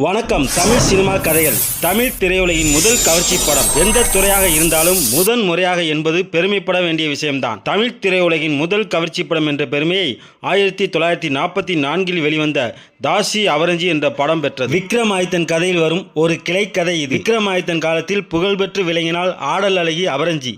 வணக்கம் தமிழ் சினிமா கதைகள். தமிழ் திரையுலகின் முதல் கவர்ச்சி படம். எந்த துறையாக இருந்தாலும் முதன் முறையாக என்பது பெருமைப்பட வேண்டிய விஷயம்தான். தமிழ் திரையுலகின் முதல் கவர்ச்சி படம் என்ற பெருமையை ஆயிரத்தி தொள்ளாயிரத்தி நாற்பத்தி நான்கில் வெளிவந்த தாசி அவரஞ்சி என்ற படம் பெற்றது. விக்ரமாதித்தன் கதையில் வரும் ஒரு கிளைக்கதை இது. விக்ரமாதித்தன் காலத்தில் புகழ்பெற்று விளங்கினால் ஆடல் அழகி அவரஞ்சி.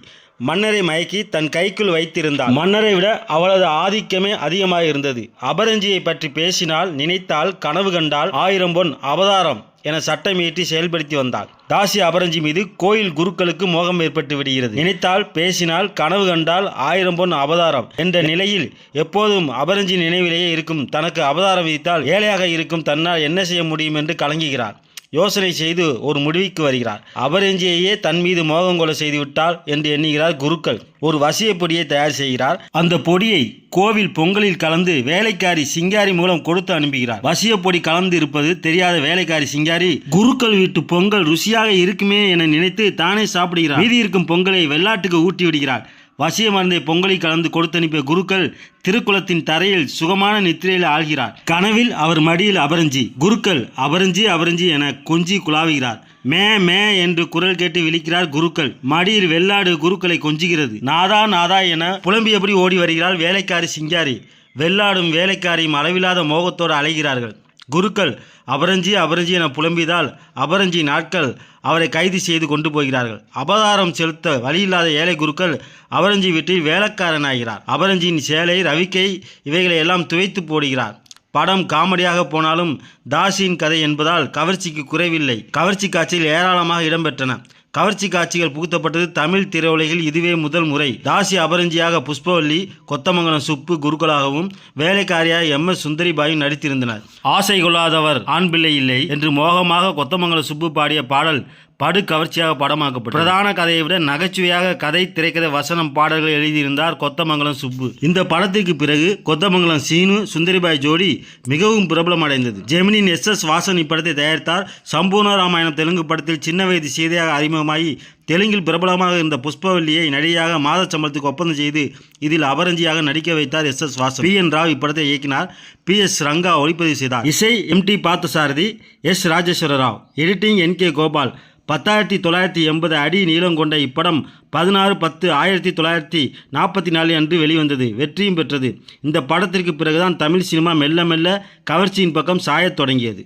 மன்னரை மயக்கி தன் கைக்குள் வைத்திருந்தார் மன்னரை விட அவளது ஆதிக்கமே அதிகமாக இருந்தது அபரஞ்சியை பற்றி பேசினால் நினைத்தால் கனவு கண்டால் ஆயிரம் பொன் அவதாரம் என சட்டமியற்றி செயல்படுத்தி வந்தாள் தாசி அபரஞ்சி மீது கோயில் குருக்களுக்கு மோகம் ஏற்பட்டு விடுகிறது. நினைத்தால் பேசினால் கனவு கண்டால் ஆயிரம் பொன் அவதாரம் என்ற நிலையில் எப்போதும் அபரஞ்சி நினைவிலேயே இருக்கும். தனக்கு அவதாரம் விதித்தால் ஏழையாக இருக்கும். தன்னால் என்ன செய்ய முடியும் என்று கலங்குகிறார். யோசனை செய்து ஒரு முடிவுக்கு வருகிறார். அபரஞ்சியையே தன் மீது மோகம் கொலை செய்து விட்டால் என்று எண்ணுகிறார் குருக்கள். ஒரு வசிய பொடியை தயார் செய்கிறார். அந்த பொடியை கோவில் பொங்கலில் கலந்து வேலைக்காரி சிங்காரி மூலம் கொடுத்து அனுப்புகிறார். வசிய பொடி கலந்து இருப்பது தெரியாத வேலைக்காரி சிங்காரி குருக்கள் வீட்டு பொங்கல் ருசியாக இருக்குமே என நினைத்து தானே சாப்பிடுகிறார். மீதி இருக்கும் பொங்கலை வெள்ளாட்டுக்கு ஊட்டி விடுகிறார். வசிய மருந்தை பொங்கலை கலந்து கொடுத்தனுப்பிய குருக்கள் திருக்குளத்தின் தரையில் சுகமான நித்திரையில் ஆள்கிறார் கனவில் அவர் மடியில் அபரஞ்சி. குருக்கள் அபரஞ்சி அபரஞ்சி என கொஞ்சி குழாவுகிறார். மே மே என்று குரல் கேட்டு விழிக்கிறார் குருக்கள். மடியில் வெள்ளாடு குருக்களை கொஞ்சுகிறது. நாதா நாதா என புலம்பியபடி ஓடி வருகிறார் வேலைக்காரி சிங்காரி. வெள்ளாடும் வேலைக்காரியும் அளவில்லாத மோகத்தோடு அலைகிறார்கள். குருக்கள் அபரஞ்சி அபரஞ்சி என புலம்பியதால் அபரஞ்சி நாட்கள் அவரை கைது செய்து கொண்டு போகிறார்கள். அபதாரம் செலுத்த வழியில்லாத ஏழை குருக்கள் அபரஞ்சி வீட்டில் வேலைக்காரனாகிறார். அபரஞ்சியின் சேலை ரவிக்கை இவைகளை எல்லாம் துவைத்து போடுகிறார். படம் காமெடியாக போனாலும் தாசியின் கதை என்பதால் கவர்ச்சிக்கு குறைவில்லை. கவர்ச்சி காட்சியில் ஏராளமாக இடம்பெற்றன. கவர்ச்சி காட்சிகள் புகுத்தப்பட்டது தமிழ் திரையுலகில் இதுவே முதல் முறை. தாசி அபரஞ்சியாக புஷ்பவல்லி கொத்தமங்கலம் சுப்பு குருக்களாகவும் வேலைக்காரியாக எம். எஸ். சுந்தரிபாயும் நடித்திருந்தனர். ஆசை கொள்ளாதவர் ஆண் பிள்ளை இல்லை என்று மோகமாக கொத்தமங்கலம் சுப்பு பாடிய பாடல் படு கவர்ச்சியாக படமாக்கப்பட்டது. பிரதான கதையை விட நகைச்சுவையாக கதை திரைக்கதை வசனம் பாடல்கள் எழுதியிருந்தார் கொத்தமங்கலம் சுப்பு. இந்த படத்திற்கு பிறகு கொத்தமங்கலம் சீனு சுந்தரிபாய் ஜோடி மிகவும் பிரபலம் அடைந்தது. ஜெமினின் எஸ் எஸ் வாசன் இப்படத்தை தயாரித்தார். சம்பூர்ண ராமாயணம் தெலுங்கு படத்தில் சின்ன வயது சீதையாக அறிமுகமாகி தெலுங்கில் பிரபலமாக இருந்த புஷ்பவல்லியை நடிகையாக மாத சம்பளத்துக்கு ஒப்பந்தம் செய்து இதில் அபரஞ்சியாக நடிக்க வைத்தார் S S Vasan. B. N. Rao இப்படத்தை இயக்கினார். பி. எஸ். ரங்கா ஒளிப்பதிவு செய்தார். இசை M. D. Parthasarathy S. Rajeswara Rao. Editing N. K. Gopal. பத்தாயிரத்தி தொள்ளாயிரத்தி எண்பது அடி நீளம் கொண்ட இப்படம் பதினாறு பத்து ஆயிரத்தி தொள்ளாயிரத்தி நாற்பத்தி நாலு அன்று வெளிவந்தது வெற்றியும் பெற்றது. இந்த படத்திற்கு பிறகுதான் தமிழ் சினிமா மெல்ல மெல்ல கவர்ச்சியின் பக்கம் சாயத் தொடங்கியது.